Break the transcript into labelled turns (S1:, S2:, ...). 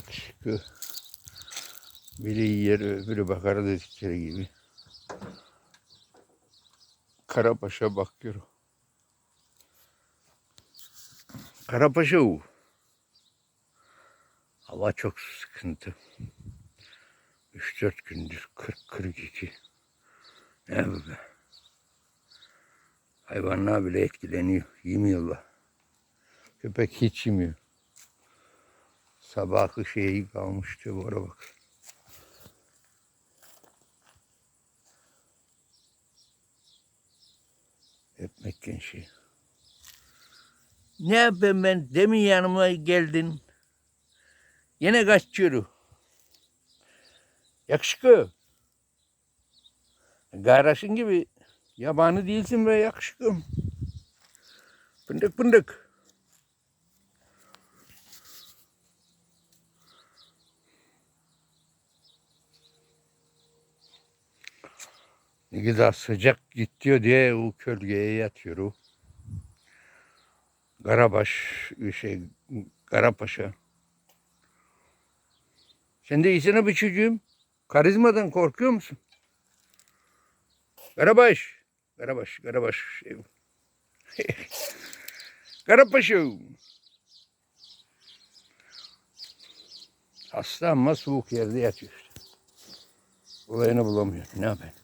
S1: Yakışıklı. Biri yer öbürü bakar dedikleri gibi. Karapaşa bakıyorum. Karapaşa o. Hava çok sıkıntı. 3-4 gündür 40-42. Ne bu be? Hayvanlar bile etkileniyor. Yemiyorlar. Köpek hiç yemiyor. Sabahı şeyi kalmıştı bu ara bak. Ekmek gençi. Ne yapayım ben? Demin yanıma geldin. Yine kaçıyorum. Yakışıklı. Garaşın gibi yabani değilsin be yakışıklım. Fındık fındık. Ne kadar sıcak gidiyor diye o kölgeye yatıyor o. Karabaş, şey, Karapaşa. Sen de iyisine bir çocuğum. Karizmadan korkuyor musun? Karabaş. Karabaş, Karabaş. Şey. Karapaşım. Hasta ama soğuk yerde yatıyor işte. Olayını bulamıyor. Ne yapayım?